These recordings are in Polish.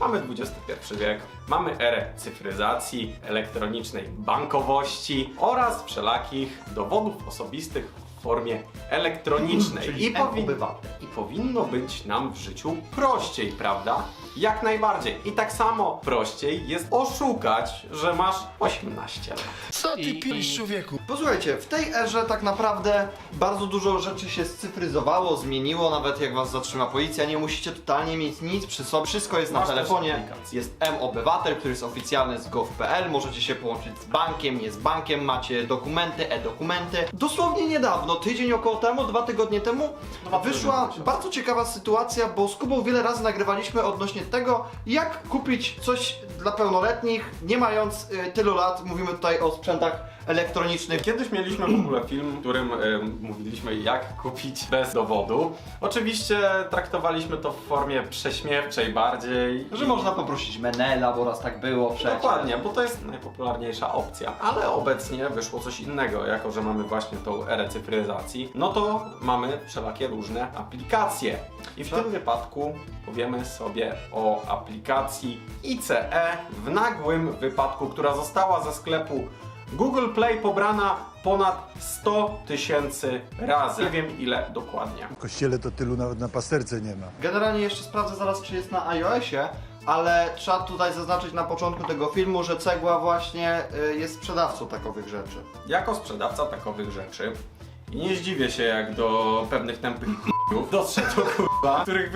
Mamy XXI wiek, mamy erę cyfryzacji, elektronicznej bankowości oraz wszelakich dowodów osobistych w formie elektronicznej. Czyli I, powi- obywatel. I powinno być nam w życiu prościej, prawda? Jak najbardziej. I tak samo prościej jest oszukać, że masz 18 lat. Co ty pilisz, człowieku? Posłuchajcie, w tej erze tak naprawdę bardzo dużo rzeczy się scyfryzowało, zmieniło, nawet jak was zatrzyma policja, nie musicie totalnie mieć nic przy sobie, wszystko jest na Masz też telefonie, aplikację. jest M-Obywatel, który jest oficjalny z gov.pl, możecie się połączyć z bankiem, nie z bankiem, macie dokumenty, e-dokumenty. Dosłownie niedawno, tydzień około temu, dwa tygodnie temu, Dwa wyszła tygodnie bardzo ciekawa sytuacja, bo z Kubą wiele razy nagrywaliśmy odnośnie tego, jak kupić coś dla pełnoletnich, nie mając y, tylu lat, mówimy tutaj o sprzętach elektronicznych. Kiedyś mieliśmy w ogóle film, w którym em, mówiliśmy jak kupić bez dowodu. Oczywiście traktowaliśmy to w formie prześmiewczej bardziej. Że można poprosić Menela, bo raz tak było przecież. Dokładnie, bo to jest najpopularniejsza opcja. Ale obecnie wyszło coś innego, jako że mamy właśnie tą erę cyfryzacji, no to mamy wszelakie różne aplikacje. I w Tak. tym wypadku powiemy sobie o aplikacji ICE w nagłym wypadku, która została ze sklepu Google Play pobrana ponad 100 tysięcy razy. Nie wiem ile dokładnie. W kościele to tylu nawet na pasterce nie ma. Generalnie jeszcze sprawdzę zaraz, czy jest na iOSie, ale trzeba tutaj zaznaczyć na początku tego filmu, że Cegła właśnie y, jest sprzedawcą takowych rzeczy. Jako sprzedawca takowych rzeczy i nie zdziwię się jak do pewnych tępych k***ów doszedł kurwa, których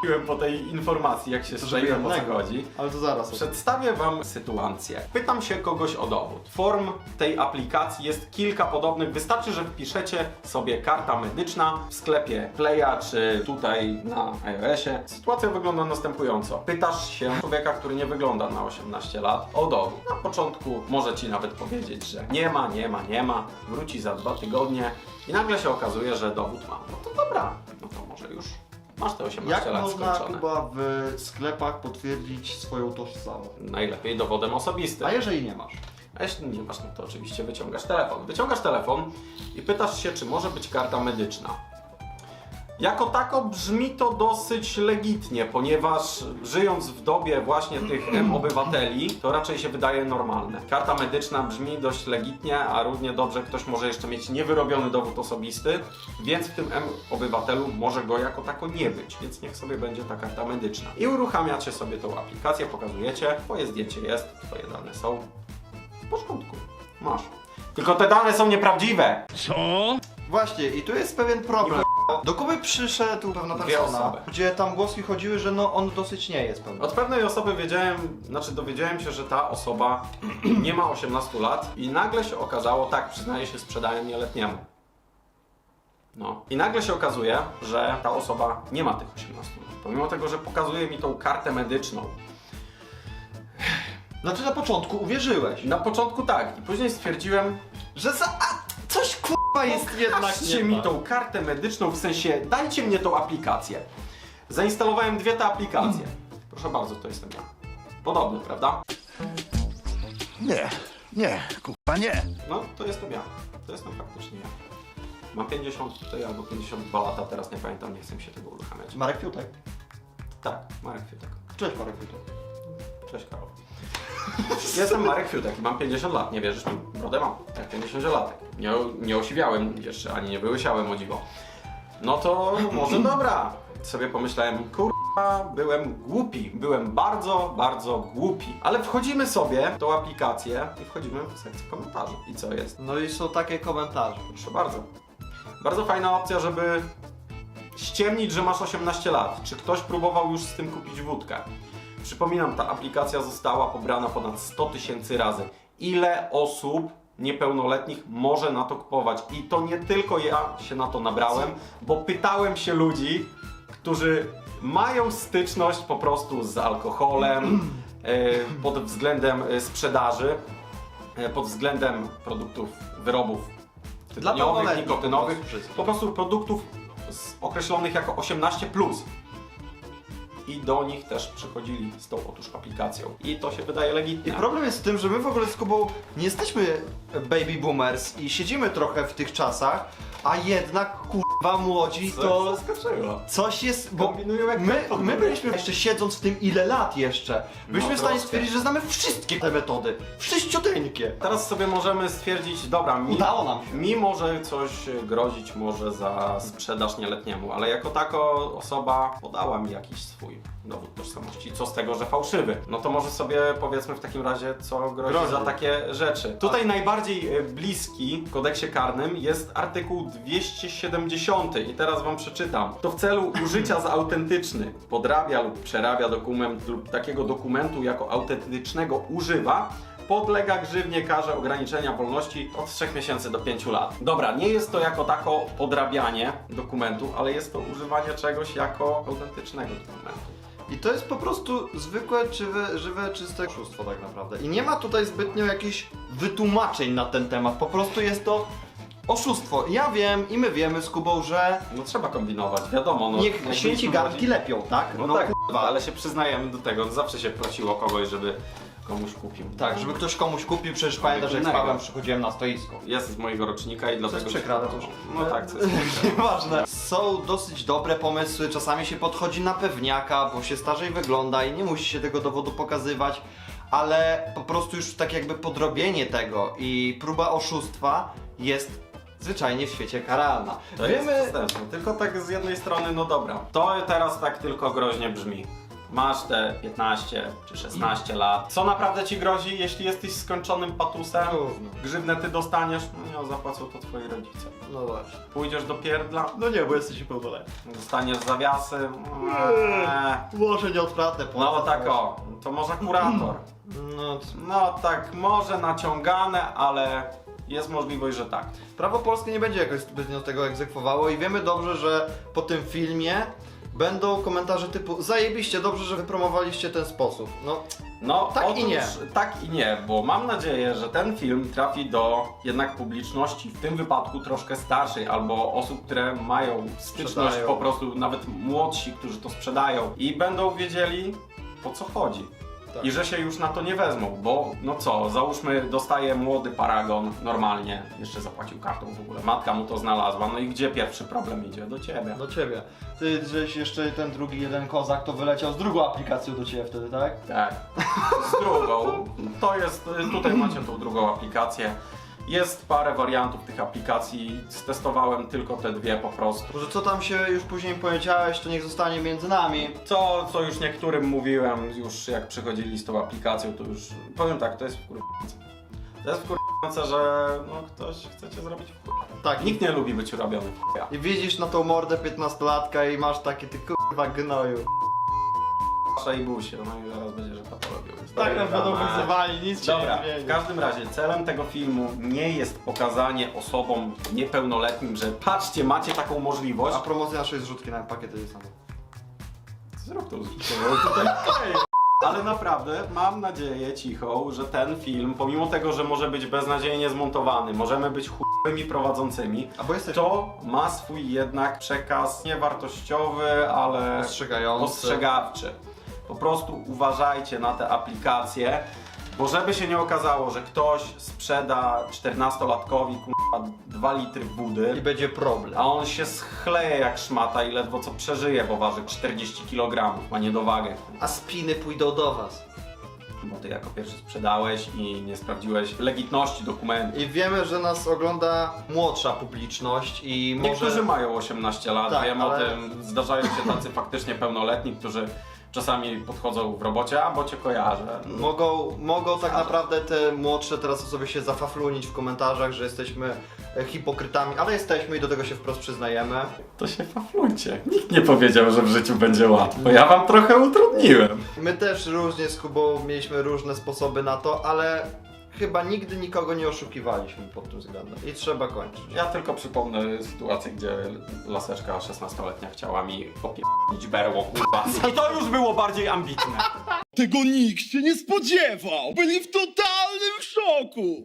wykupiłem po tej informacji jak się strzeliłem o co jednego. chodzi. Ale to zaraz. Przedstawię Wam sytuację. Pytam się kogoś o dowód. Form tej aplikacji jest kilka podobnych. Wystarczy, że wpiszecie sobie karta medyczna w sklepie Playa czy tutaj na iOSie. Sytuacja wygląda następująco. Pytasz się człowieka, który nie wygląda na 18 lat o dowód. Na początku może Ci nawet powiedzieć, że nie ma, nie ma, nie ma. Wróci za dwa tygodnie i nagle się okazuje, że dowód ma. No to dobra, no to może już masz te 18 Jak lat można skończone. Kuba w sklepach potwierdzić swoją tożsamość? Najlepiej dowodem osobistym. A jeżeli nie masz? A jeśli nie masz, no to oczywiście wyciągasz telefon. Wyciągasz telefon i pytasz się, czy może być karta medyczna. Jako tako brzmi to dosyć legitnie, ponieważ żyjąc w dobie właśnie tych M-obywateli, to raczej się wydaje normalne. Karta medyczna brzmi dość legitnie, a równie dobrze ktoś może jeszcze mieć niewyrobiony dowód osobisty, więc w tym M-obywatelu może go jako tako nie być, więc niech sobie będzie ta karta medyczna. I uruchamiacie sobie tą aplikację, pokazujecie, twoje zdjęcie jest, twoje dane są, w porządku, masz. Tylko te dane są nieprawdziwe! Właśnie, i tu jest pewien problem. Do Kuby przyszedł pewna Dwie persona, osoby. gdzie tam głoski chodziły, że no on dosyć nie jest pewny. Od pewnej osoby wiedziałem, znaczy dowiedziałem się, że ta osoba nie ma 18 lat i nagle się okazało, tak, przyznaję się, sprzedałem nieletniemu. No. I nagle się okazuje, że ta osoba nie ma tych 18 lat. Pomimo tego, że pokazuje mi tą kartę medyczną. Znaczy na początku uwierzyłeś, Na początku tak, i później stwierdziłem, że za... A, coś kurwa jest jednak Pokażcie nie mi tak. tą kartę medyczną, w sensie dajcie mnie tą aplikację. Zainstalowałem dwie te aplikacje. Proszę bardzo, to jestem ja. Podobny, prawda? Nie, nie, kurwa nie. No, to jestem ja. To jestem faktycznie ja. Mam 50 tutaj albo 52 lata, teraz nie pamiętam, nie chcę mi się tego uruchamiać. Marek Fiutek. Tak, Marek Fiutek. Cześć Marek Fiutek. Cześć Karol. Jestem Marek Fiutek i mam 50 lat, nie wierzysz mi? Brodę mam, jak 50 latek. Nie, nie osiwiałem jeszcze, ani nie wyłysiałem o dziwo. No to może dobra. Sobie pomyślałem, kurwa, byłem głupi. Byłem bardzo, bardzo głupi. Ale wchodzimy sobie w tą aplikację i wchodzimy w sekcję komentarzy. I co jest? No i są takie komentarze. Proszę bardzo. Bardzo fajna opcja, żeby ściemnić, że masz 18 lat. Czy ktoś próbował już z tym kupić wódkę? Przypominam, ta aplikacja została pobrana ponad 100 tysięcy razy. Ile osób niepełnoletnich może na to kupować? I to nie tylko ja się na to nabrałem, bo pytałem się ludzi, którzy mają styczność po prostu z alkoholem e, pod względem e, sprzedaży, e, pod względem produktów, wyrobów tytoniowych, nikotynowych, po prostu produktów określonych jako 18+. Plus. I do nich też przychodzili z tą otóż aplikacją. I to się wydaje I legitne. problem jest w tym, że my w ogóle z Kubą nie jesteśmy baby boomers i siedzimy trochę w tych czasach, a jednak kurwa młodzi Co to zaskoczyło? coś jest, bo Kombinują jak my, my byliśmy jeszcze siedząc w tym ile lat jeszcze, byliśmy No w stanie troszkę. stwierdzić, że znamy wszystkie te metody, wszyściuteńkie. Teraz sobie możemy stwierdzić, dobra, mi, Udało nam się. mi może coś grozić może za sprzedaż nieletniemu, ale jako tako osoba podała mi jakiś swój dowód tożsamości. Co z tego, że fałszywy? No to może sobie powiedzmy w takim razie, co grozi, Grozi. za takie rzeczy. Tutaj najbardziej e, bliski w kodeksie karnym jest artykuł 270 i teraz wam przeczytam. To w celu użycia za autentyczny podrabia lub przerabia dokument lub takiego dokumentu jako autentycznego używa podlega grzywnie karze ograniczenia wolności od 3 miesięcy do 5 lat. Dobra, nie jest to jako tako podrabianie dokumentu, ale jest to używanie czegoś jako autentycznego dokumentu. I to jest po prostu zwykłe, żywe, żywe czyste oszustwo tak naprawdę. I nie ma tutaj zbytnio jakichś wytłumaczeń na ten temat, po prostu jest to oszustwo. Ja wiem i my wiemy z Kubą, że No trzeba kombinować, wiadomo. No, niech jak święci garnki lepią, tak? No, tak, ale się przyznajemy do tego, zawsze się prosiło kogoś, żeby komuś kupił. Tak, żeby ktoś komuś kupił, przecież pamiętasz jak z innego. Pawłem przychodziłem na stoisko. Jest z mojego rocznika i dlatego... przykre, ale to już... No tak, co jest Nieważne. Są dosyć dobre pomysły, czasami się podchodzi na pewniaka, bo się starzej wygląda i nie musi się tego dowodu pokazywać, ale po prostu już tak jakby podrobienie tego i próba oszustwa jest zwyczajnie w świecie karalna. To Wiemy... jest przestępstwo. Tylko tak z jednej strony, no dobra. To teraz tak tylko groźnie brzmi. Masz te 15 czy 16 lat. Co naprawdę ci grozi, jeśli jesteś skończonym patusem? Gówno. Grzywnę ty dostaniesz? No nie, zapłacą to twoi rodzice. No właśnie. Pójdziesz do pierdla? No nie, bo jesteś pełnoletni. Dostaniesz zawiasy? Eee. Może nieodpłatne No tak o, to może kurator. No, c- No tak, może naciągane, ale jest możliwość, że tak. prawo polskie nie będzie jakoś zbytnio tego egzekwowało i wiemy dobrze, że po tym filmie będą komentarze typu zajebiście, dobrze, że wypromowaliście ten sposób. No, No, Tak i otóż, nie. Tak i nie, bo mam nadzieję, że ten film trafi do jednak publiczności, w tym wypadku troszkę starszej, albo osób, które mają styczność Sprzedają. po prostu, nawet młodsi, którzy to sprzedają i będą wiedzieli po co chodzi. Tak. I że się już na to nie wezmą, bo no co, załóżmy dostaje młody paragon normalnie, jeszcze zapłacił kartą w ogóle, matka mu to znalazła, no i gdzie pierwszy problem idzie? Do ciebie. do ciebie. Ty, żeś jeszcze ten drugi jeden kozak, to wyleciał z drugą aplikacją do ciebie wtedy, tak? Tak. Z drugą. To jest, tutaj macie tą drugą aplikację. Jest parę wariantów tych aplikacji. Stestowałem tylko te dwie po prostu. Może co tam się już później powiedziałeś, to niech zostanie między nami. To, co już niektórym mówiłem, już jak przychodzili z tą aplikacją, to już powiem tak, to jest wkurwające. To jest wkurwające, że no, ktoś chce cię zrobić w chuja. Tak, Nikt nie lubi być robiony w chuja. I widzisz na tą mordę 15-latka i masz takie ty kurwa gnoju. Wasza i busie, no i zaraz będzie, że to robił. Tak nas będą wyzywali, nic się Dobra, nie zmieni. w każdym razie celem tego filmu nie jest pokazanie osobom niepełnoletnim, że patrzcie, macie taką możliwość. A promocja naszej zrzutki na pakiety jest sama. Zrób to. Ale naprawdę mam nadzieję cichą, że ten film, pomimo tego, że może być beznadziejnie zmontowany, możemy być chujowymi prowadzącymi, A bo jesteś to ma swój jednak przekaz nie wartościowy, ale ostrzegający. ostrzegawczy. Po prostu uważajcie na te aplikacje, bo żeby się nie okazało, że ktoś sprzeda 14-latkowi kurwa 2 litry I wody, będzie problem. a on się schleje jak szmata i ledwo co przeżyje, bo waży 40 kg, ma niedowagę. A spiny pójdą do was. Bo ty jako pierwszy sprzedałeś i nie sprawdziłeś legitności dokumentu. I wiemy, że nas ogląda młodsza publiczność i może... Niektórzy mają 18 lat, Tak, wiem o ale- tym. Zdarzają się tacy faktycznie pełnoletni, którzy czasami podchodzą w robocie, a bo cię kojarzę. Mogą, mogą tak naprawdę te młodsze teraz osoby się zafaflunić w komentarzach, że jesteśmy e, hipokrytami, ale jesteśmy i do tego się wprost przyznajemy. To się faflujcie. Nikt nie powiedział, że w życiu będzie łatwo. Ja wam trochę utrudniłem. My też różnie z Kubą mieliśmy różne sposoby na to, ale chyba nigdy nikogo nie oszukiwaliśmy pod tym względem. I trzeba kończyć. Ja tylko przypomnę sytuację, gdzie laseczka 16-letnia chciała mi opie***nić berło, kurwa. I to już było bardziej ambitne. Tego nikt się nie spodziewał! Byli w totalnym szoku!